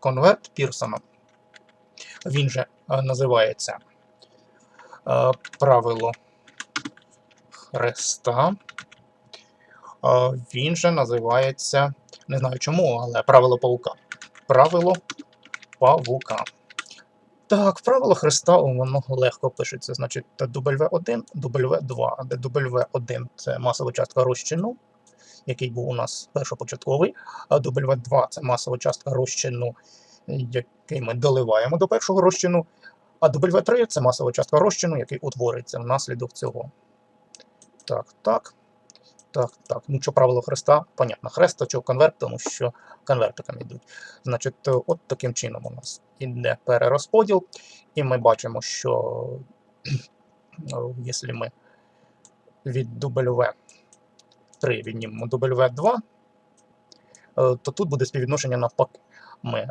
конверт Пірсона. Він же е, називається е, правило хреста. Е, Він же називається, не знаю чому, але правило павука. Правило павука. Так, правило хреста воно легко пишеться. Значить, W1, W2, де W1 це масова частка розчину, який був у нас першопочатковий, а W2 це масова частка розчину, який ми доливаємо до першого розчину, а W3 це масова частка розчину, який утвориться внаслідок цього. Так, так. Так, так. Ну, що правило хреста? Понятно, хрест, а що конверт, тому що конвертиками йдуть. Значить, от таким чином у нас іде перерозподіл, і ми бачимо, що якщо ми від W3 віднімемо W2, е, то тут буде співвідношення навпаки. Ми е,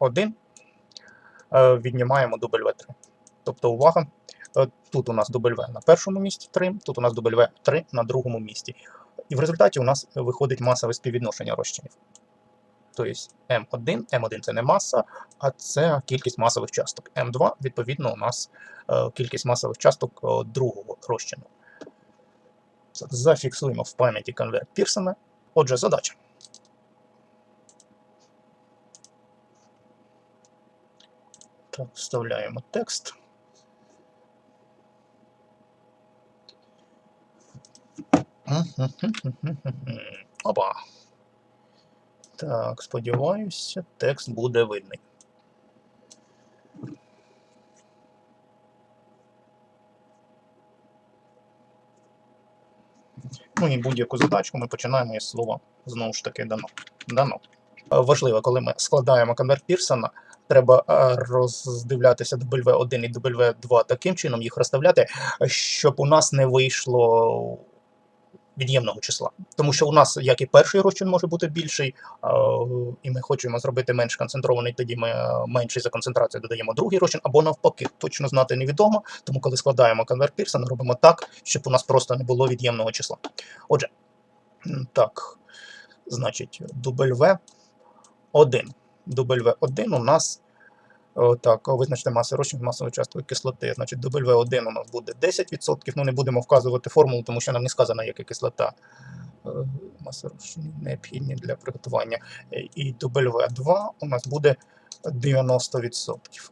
W1 е, віднімаємо W3. Тобто, увага, е, тут у нас W на першому місці 3, тут у нас W3 на другому місці. І в результаті у нас виходить масове співвідношення розчинів. Тобто М1, М1 це не маса, а це кількість масових часток. М2, відповідно, у нас е, кількість масових часток е, другого розчину. Зафіксуємо в пам'яті конверт Пірсона. Отже, задача. Так, вставляємо текст. Опа. Так, сподіваюся, текст буде видний. Ну і будь-яку задачку ми починаємо із слова знову ж таки дано. дано. Е, Важливо, коли ми складаємо конверт Пірсона, треба е, роздивлятися W1 і W2 таким чином, їх розставляти, щоб у нас не вийшло від'ємного числа. Тому що у нас, як і перший розчин може бути більший, і ми хочемо зробити менш концентрований, тоді ми е, менший за концентрацією додаємо другий розчин, або навпаки, точно знати невідомо. Тому коли складаємо конверт Пірсона, робимо так, щоб у нас просто не було від'ємного числа. Отже, так, значить, W1. W1 у нас так, визначте маси розчин масової частки кислоти. Значить, W1 у нас буде 10%. Ну, не будемо вказувати формулу, тому що нам не сказано, яка кислота. Е, Маси розчин необхідні для приготування. Е, І W2 у нас буде 90%.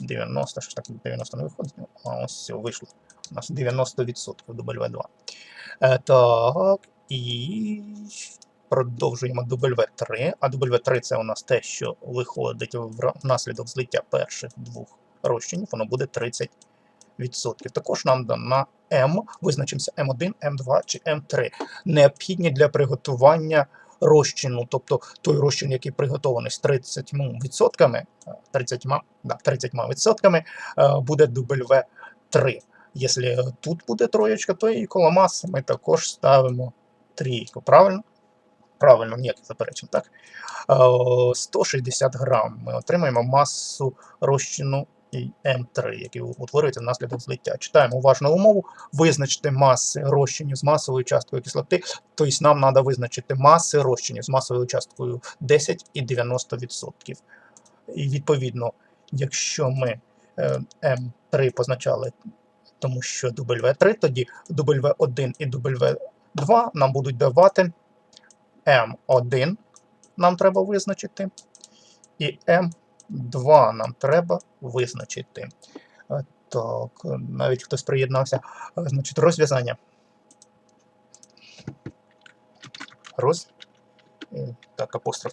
90, що ж так 90 не виходить. А ось все, вийшло. У нас 90% W2. Е, Так, і продовжуємо W3, а W3 це у нас те, що виходить внаслідок злиття перших двох розчинів, воно буде 30%. Також нам дана М, визначимося М1, М2 чи М3, необхідні для приготування розчину, тобто той розчин, який приготований з 30%, е, 30, да, 30% е, буде W3. Якщо тут буде троєчка, то і коло маси ми також ставимо трійку. Правильно? Правильно, ніяких заперечень, так? Е, 160 грам. Ми отримаємо масу розчину і М3, який утворюється внаслідок злиття. Читаємо уважно умову. Визначити маси розчинів з масовою часткою кислоти. Тобто нам треба визначити маси розчинів з масовою часткою 10 і 90%. І відповідно, якщо ми е, М3 позначали, тому що W3, тоді W1 і W2 нам будуть давати М1 нам треба визначити, і М2 нам треба визначити. Е, Так, навіть хтось приєднався. Е, Значить, розв'язання. Роз. е, Так, апостроф.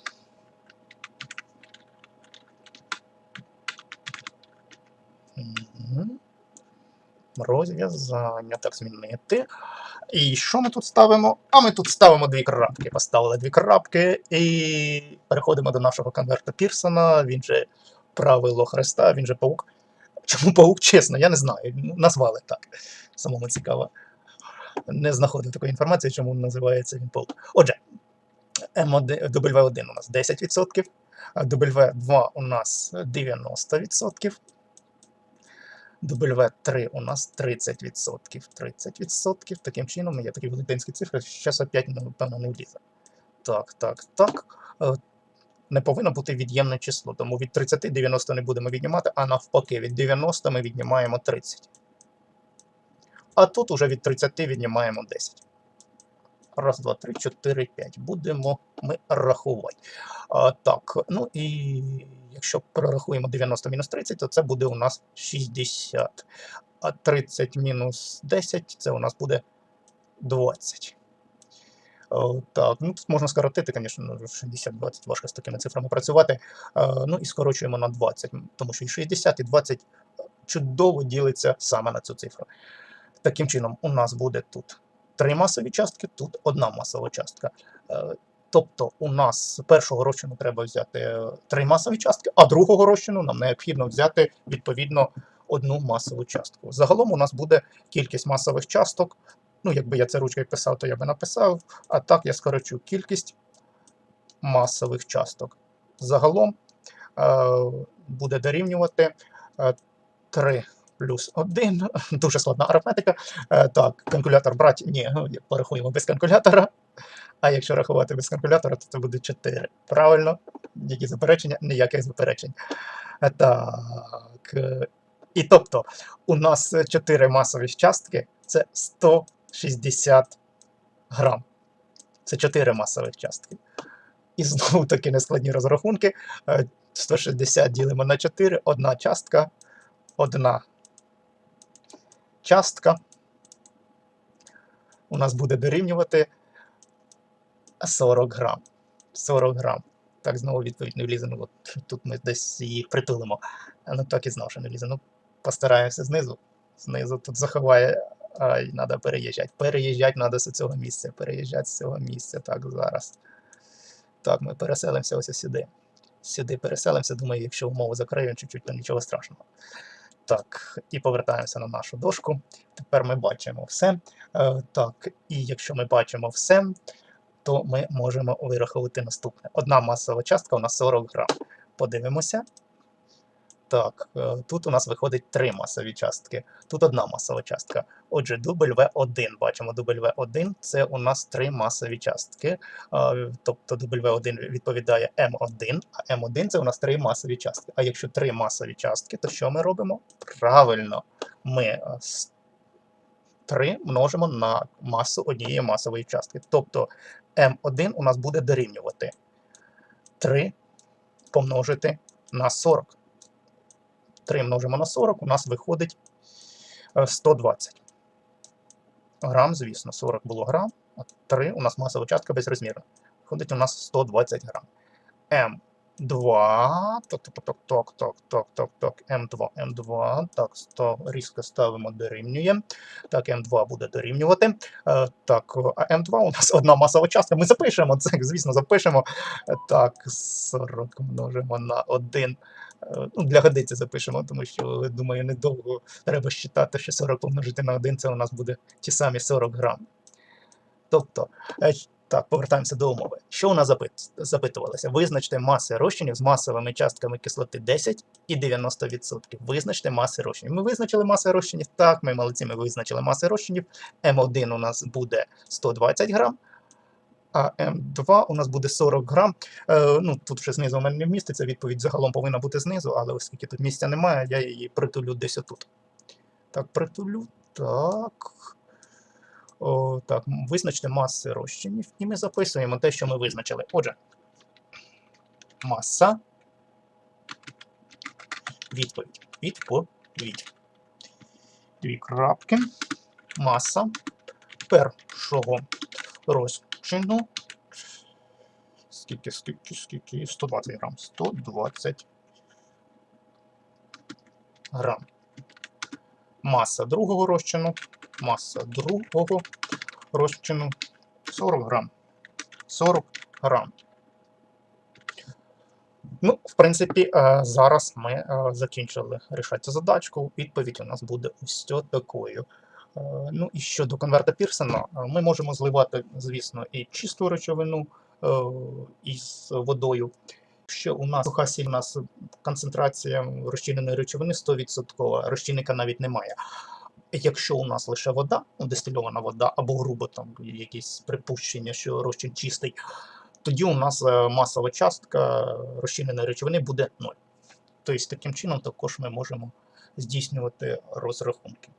Розв'язання. Так, змінити. І що ми тут ставимо? А ми тут ставимо дві крапки. Поставили дві крапки і переходимо до нашого конверта Пірсона. Він же правило Хреста, він же паук. Чому паук? Чесно, я не знаю. Назвали так. Самому цікаво. Не знаходив такої інформації, чому називається він паук. Отже, W1 у нас 10%, W2 у нас 90%. W3 у нас 30%. 30%. Таким чином, є такі велетенські цифри, зараз опять, напевно, не влізе. Так, так, так. Е, не повинно бути від'ємне число. Тому від 30 90 не будемо віднімати, а навпаки, від 90 ми віднімаємо 30. А тут уже від 30 віднімаємо 10. Раз, два, три, чотири, п'ять. Будемо ми рахувати. А, так, ну і якщо прорахуємо 90 мінус 30, то це буде у нас 60. А 30 мінус 10 це у нас буде 20. О, так, ну тут можна скоротити, звісно, 60-20 важко з такими цифрами працювати. Е, ну і скорочуємо на 20, тому що і 60, і 20 чудово ділиться саме на цю цифру. Таким чином, у нас буде тут три масові частки, тут одна масова частка. Е, Тобто у нас першого розчину треба взяти е, три масові частки, а другого розчину нам необхідно взяти відповідно одну масову частку. Загалом у нас буде кількість масових часток. Ну, якби я це ручкою писав, то я би написав. А так я скорочу кількість масових часток. Загалом е, буде дорівнювати е, 3 плюс 1. Дуже складна арифметика. Е, так, калькулятор брати. Ні, ну, порахуємо без калькулятора. А якщо рахувати без калькулятора, то це буде 4. Правильно? Які заперечення? Ніяких заперечень. Е, Так. е, І тобто, у нас 4 масові частки це 160 грам. Це 4 масових частки. І знову таки нескладні розрахунки. Е, 160 ділимо на 4, одна частка, одна частка у нас буде дорівнювати 40 грам. 40 грам. Так, знову відповідь не влізе. Ну, от тут ми десь її притулимо. Ну так і знав, що не влізе. Ну, постараємося знизу. Знизу тут заховає. Ай, треба переїжджати. Переїжджати треба з цього місця. Переїжджати з цього місця. Так, зараз. Так, ми переселимося ось сюди. Сюди переселимося. Думаю, якщо умови закриємо чуть-чуть, то нічого страшного. Так, і повертаємося на нашу дошку. Тепер ми бачимо все. Е, так, і якщо ми бачимо все, то ми можемо вирахувати наступне. Одна масова частка у нас 40 грам. Подивимося. Так, е, тут у нас виходить три масові частки. Тут одна масова частка. Отже, W1, бачимо, W1 це у нас три масові частки. Е, Тобто W1 відповідає M1, а M1 це у нас три масові частки. А якщо три масові частки, то що ми робимо? Правильно, ми е, 3 множимо на масу однієї масової частки. Тобто М1 у нас буде дорівнювати 3 помножити на 40. 3 множимо на 40, у нас виходить е, 120 грам, звісно, 40 було грам, а 3 у нас масова частка безрозмірна. Виходить у нас 120 грам. М Ток-ток-ток-ток-ток. Так, 100 М2, М2. Так, різко ставимо дорівнює. Так, М2 буде дорівнювати. Е, так, а М2 у нас одна масова частка. Ми запишемо це, звісно, запишемо. Так, 40 множимо на 1. Е, ну, Для годиці запишемо, тому що, думаю, недовго треба считати, що 40 помножити на 1, це у нас буде ті самі 40 грам. Тобто е, так, повертаємося до умови. Що у нас запит- запитувалося? Визначте маси розчинів з масовими частками кислоти 10 і 90%. Визначте маси розчинів. Ми визначили маси розчинів. Так, ми молодці, ми визначили маси розчинів. М1 у нас буде 120 грам, а М2 у нас буде 40 грам. Е, ну, тут вже знизу у мене не вміститься, відповідь загалом повинна бути знизу, але оскільки тут місця немає, я її притулю десь отут. Так, притулю. Так. О, так, м, визначте маси розчинів, і ми записуємо те, що ми визначили. Отже, маса. Відповідь. Відповідь. Дві крапки. Маса першого розчину. Скільки, скільки, скільки? 120 грам. 120 грам. Маса другого розчину. Маса другого розчину 40 грам. 40 грам. Ну, в принципі, е, зараз ми е, закінчили рішати задачку. Відповідь у нас буде ось такою. Е, Ну і щодо конверта Пірсона, е, ми можемо зливати, звісно, і чисту речовину із водою. Що у нас суха сіль, у нас концентрація розчиненої речовини 100%, розчинника навіть немає. Якщо у нас лише вода, ну, дистильована вода, або грубо там якісь припущення, що розчин чистий, тоді у нас е, масова частка розчиненої речовини буде 0. Тобто таким чином також ми можемо здійснювати розрахунки.